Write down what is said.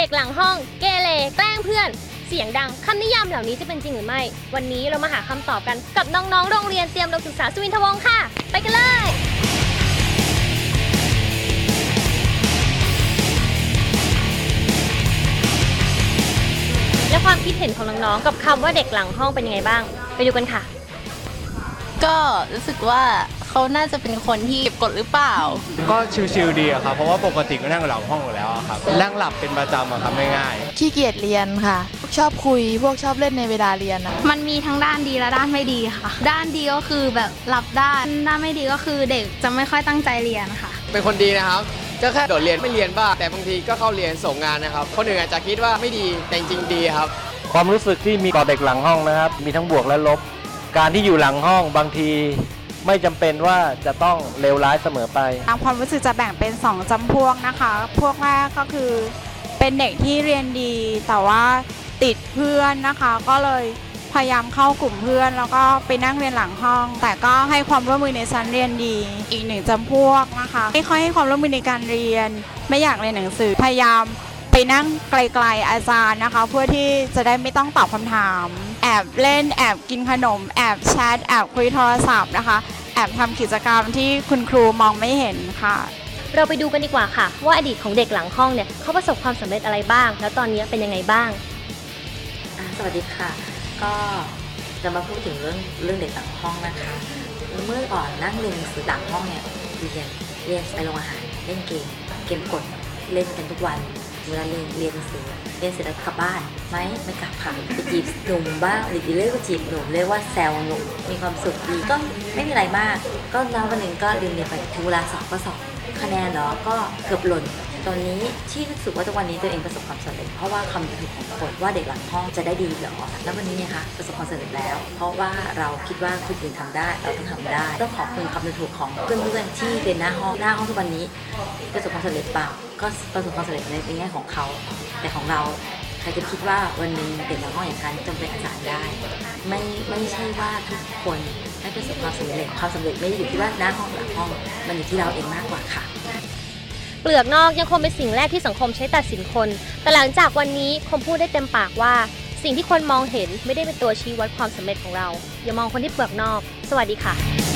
เด็กหลังห้อง เกเรแกล้งเพื่อน เสียงดังคำนิยามเหล่านี้จะเป็นจริงหรือไม่ วันนี้เรามาหาคำตอบกันกับน้องๆ โรงเรียนเตรียมเราศึกษาสุวินทวงศ์ค่ะ ไปกันเลย และความคิดเห็นของน้องๆ กับคำว่าเด็กหลังห้องเป็นยังไงบ้าง ไปดูกันค่ะ ก็รู้สึกว่าเขาน่าจะเป็นคนที่เก็บกดหรือเปล่า ก็ชิลๆดีอะครับ เพราะว่าปกติก็นั่งหลังห้องอยู่แล้วอะครับนั่งหลับเป็นประจำอะครับง่ายๆขี้เกียจเรียนค่ะพวกชอบคุยพวกชอบเล่นในเวลาเรียนนะมันมีทั้งด้านดีและด้านไม่ดีค่ะ ด้านดีก็คือแบบรับด้าน ด้านไม่ดีก็คือเด็กจะไม่ค่อยตั้งใจเรียนค่ะ เป็นคนดีนะครับก็แค่โดดเรียนไม่เรียนบ้างแต่บางทีก็เข้าเรียนส่งงานนะครับคนอื่นอาจจะคิดว่าไม่ดีแต่จริงๆดีครับ ความรู้สึกที่มีต่อเด็กหลังห้องนะครับ มีทั้งบวกและลบ การที่อยู่หลังห้องบางทีไม่จำเป็นว่าจะต้องเลวร้ายเสมอไป ตามความรู้สึกจะแบ่งเป็น 2จำพวกนะคะ พวกแรกก็คือเป็นเด็กที่เรียนดี แต่ว่าติดเพื่อนนะคะ ก็เลยพยายามเข้ากลุ่มเพื่อน แล้วก็ไปนั่งเรียนหลังห้อง แต่ก็ให้ความร่วมมือในชั้นเรียนดี อีกหนึ่งจำพวกนะคะ ไม่ค่อยให้ความร่วมมือในการเรียน ไม่อยากเรียนหนังสือ พยายามไปนั่งไกลๆอาจารย์นะคะ เพื่อที่จะได้ไม่ต้องตอบคำถาม อบเล่นแอบกินขนม แอบแชทแอบคุยโทรศัพท์นะคะ แอบทำกิจกรรมที่คุณครูมองไม่เห็นค่ะ เราไปดูกันดีกว่าค่ะ ว่าอดีตของเด็กหลังห้องเนี่ยเขาประสบความสำเร็จอะไรบ้าง แล้วตอนนี้เป็นยังไงบ้าง อ่าสวัสดีค่ะ ก็จะมาพูดถึงเรื่องเรื่องเด็กหลังห้องนะคะ เมื่อก่อนนั่งเรียนหนังสือหลังห้องเนี่ยเรียนเรียนไปโรงอาหารเล่นเกมเกมกด เล่นกันทุกวัน เวลาเรียนเรียนหนังสือเรียนเสร็จแล้วกลับบ้านไหมไม่กลับค่ะไปจีบหนุ่มบ้างหรือเรียกว่าจีบหนุ่มเรียกว่าแซวหนุ่มมีความสุขดีก็ไม่มีอะไรมาก ก็แล้ววันหนึ่งก็เรียนเรียนไปถึงเวลาสอบก็สอบคะแนนเนาะก็เกือบหล่น ตอนนี้ที่รู้สึกว่าทุกวันนี้ตัวเองประสบความสำเร็จเพราะว่าคำดูถูกของคนว่าเด็กหลังห้องจะได้ดีเหรอ แล้ววันนี้เนี่ยคะประสบความสำเร็จแล้ว เพราะว่าเราคิดว่าคนอื่นทำได้เราต้องทำได้ต้องขอบคุณคำดูถูกของเพื่อนๆที่เป็นหน้าห้องหน้าห้องทุกวันนี้ ประสบความสำเร็จเปล่าก็ประสบความสำเร็จในแง่ของเขา แต่ของเราใครจะคิดว่าวันหนึ่งเด็กหลังห้องอย่างฉันจะเป็นอาจารย์ได้ ไม่ไม่ใช่ว่าทุกคนไม่ประสบความสำเร็จความสำเร็จไม่ได้อยู่ที่ว่าหน้าห้องหลังห้อง มันอยู่ที่เราเองมากกว่าค่ะ เปลือกนอกยังคงเป็นสิ่งแรกที่สังคมใช้ตัดสินคน แต่หลังจากวันนี้คงพูดได้เต็มปากว่า สิ่งที่คนมองเห็นไม่ได้เป็นตัวชี้วัดความสำเร็จของเรา อย่ามองคนที่เปลือกนอก สวัสดีค่ะ